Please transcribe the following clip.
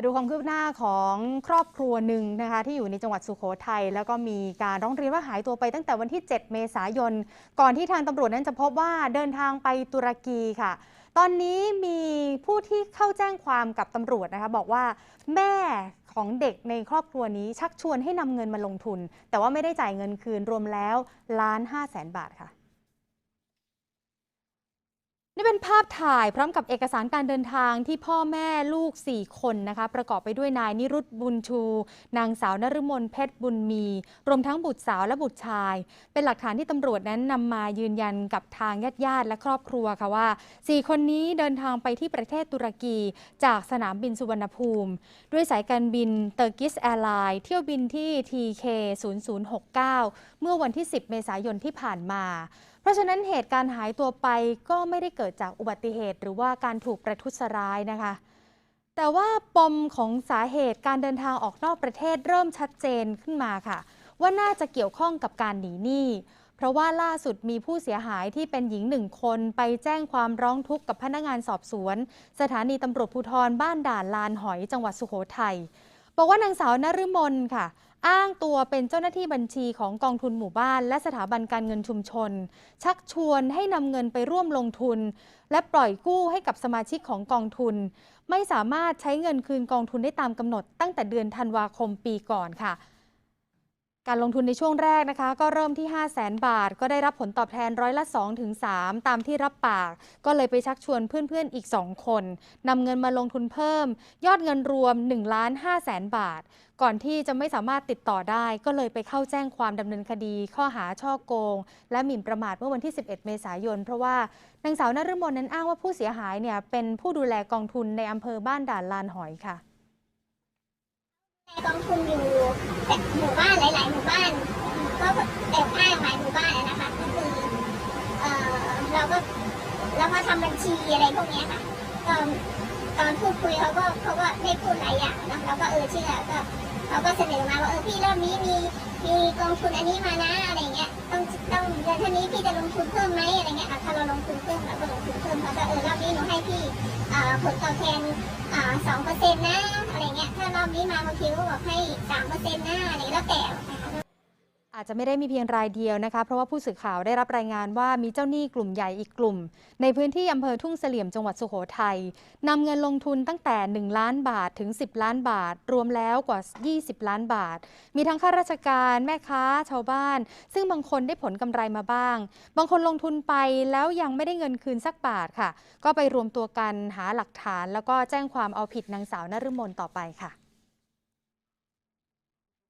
มาดูความคืบหน้าของครอบครัวหนึ่งนะคะที่อยู่ในจังหวัดสุโขทัยแล้วก็มีการร้องเรียนว่าหายตัวไปตั้งแต่วันที่ 7 เมษายน ก่อนที่ทางตำรวจนั้นจะพบว่าเดินทางไปตุรกีค่ะ ตอนนี้มีผู้ที่เข้าแจ้งความกับตำรวจนะคะบอกว่าแม่ของเด็กในครอบครัวนี้ชักชวนให้นำเงินมาลงทุน แต่ว่าไม่ได้จ่ายเงินคืนรวมแล้วล้านห้าแสนบาทค่ะ นี่เป็นภาพถ่ายพร้อมกับเอกสารการเดินทางที่พ่อแม่ลูก 4 คนนะคะ ประกอบไปด้วยนายนิรุตบุญชู นางสาวนฤมลเพชรบุญมี รวมทั้งบุตรสาวและบุตรชาย เป็นหลักฐานที่ตำรวจนั้นนำมายืนยันกับทางญาติญาติและครอบครัวค่ะว่า 4 คนนี้เดินทางไปที่ประเทศตุรกี จากสนามบินสุวรรณภูมิ ด้วยสายการบินเตอร์กิสแอร์ไลน์เที่ยวบินที่ TK 0069 เมื่อวันที่ 10 เมษายนที่ผ่านมา ราะฉะนั้นเหตุการณ์หายตัวไปก็ไม่ได้เกิดจากอุบัติเหตุ หรือว่าการถูกประทุษร้ายนะคะ แต่ว่าปมของสาเหตุการเดินทางออกนอกประเทศเริ่มชัดเจนขึ้นมาค่ะ ว่าน่าจะเกี่ยวข้องกับการหนีหนี้เพราะว่าล่าสุดมีผู้เสียหายที่เป็นหญิงหนึ่งคนไปแจ้งความร้องทุกข์กับพนักงานสอบสวน สถานีตำรวจภูธรบ้านด่านลานหอยจังหวัดสุโขทัยบอกว่านางสาวนฤมลค่ะ อ้างตัวเป็นเจ้าหน้าที่บัญชีของกองทุนหมู่บ้าน และสถาบันการเงินชุมชน ชักชวนให้นำเงินไปร่วมลงทุน และปล่อยกู้ให้กับสมาชิกของกองทุน ไม่สามารถใช้เงินคืนกองทุนได้ตามกำหนดตั้งแต่เดือนธันวาคมปีก่อนค่ะ การลงทุนในช่วงแรกนะคะ ก็เริ่มที่ 5 0 0แสนบาท ก็ได้รับผลตอบแทนร้อยละ2ถึง3ตามที่รับปาก ก็เลยไปชักชวนเพื่อนๆอีก 2 คนนำเงินมาลงทุนเพิ่ม ยอดเงินรวม1ล้าน5แสนบาท ก่อนที่จะไม่สามารถติดต่อได้ ก็เลยไปเข้าแจ้งความดำเนินคดี ข้อหาช่อโกง และหมิ่นประมาทเมื่อวันที่ 11 เมษายน เพราะว่านางสาวนฤมลนั้นอ้างว่าผู้เสียหายเนี่ยเป็นผู้ดูแลกองทุนในอำเภอบ้านด่านลานหอยค่ะ กองทุนอยู่แต่หมู่บ้านหลาย ๆ หมู่บ้านก็แอบอ้างหลายหมู่บ้านนะคะก็คือเอ่อเราก็เราก็ทำบัญชีอะไรพวกนี้ค่ะตอนตอนพูดคุยเขาก็เขาก็ได้พูดหลายอย่างนะเราก็เออเชื่อก็เขาก็เสนอมาว่าเออพี่รอบนี้มีมีกองทุนอันนี้มานะอะไรเงี้ยต้องต้องเดือนท่านี้พี่จะลงทุนเพิ่มไหมอะไรเงี้ยถ้าเราลงทุนเพิ่มเราก็ลงทุนเพิ่มเขาก็เออรอบนี้หนูให้พี่อ่าผลตอบแทนอ่าสองเปอร์เซ็นต์นะ รอบนี้มาบางทีก็บอกให้สามเปอร์เซ็นต์หนะอะไรแล้วแต่อาจจะไม่ได้มีเพียงรายเดียวนะคะ เพราะว่าผู้สื่อข่าวได้รับรายงานว่ามีเจ้าหนี้กลุ่มใหญ่อีกกลุ่ม ในพื้นที่อำเภอทุ่งเสลี่ยมจังหวัดสุโขทัยนำเงินลงทุนตั้งแต่ 1 ล้านบาทถึง 10 ล้านบาท รวมแล้วกว่า 20 ล้านบาท มีทั้งข้าราชการแม่ค้าชาวบ้าน ซึ่งบางคนได้ผลกำไรมาบ้าง บางคนลงทุนไปแล้วยังไม่ได้เงินคืนสักบาทค่ะ ก็ไปรวมตัวกันหาหลักฐาน แล้วก็แจ้งความเอาผิดนางสาวนฤมลต่อไปค่ะ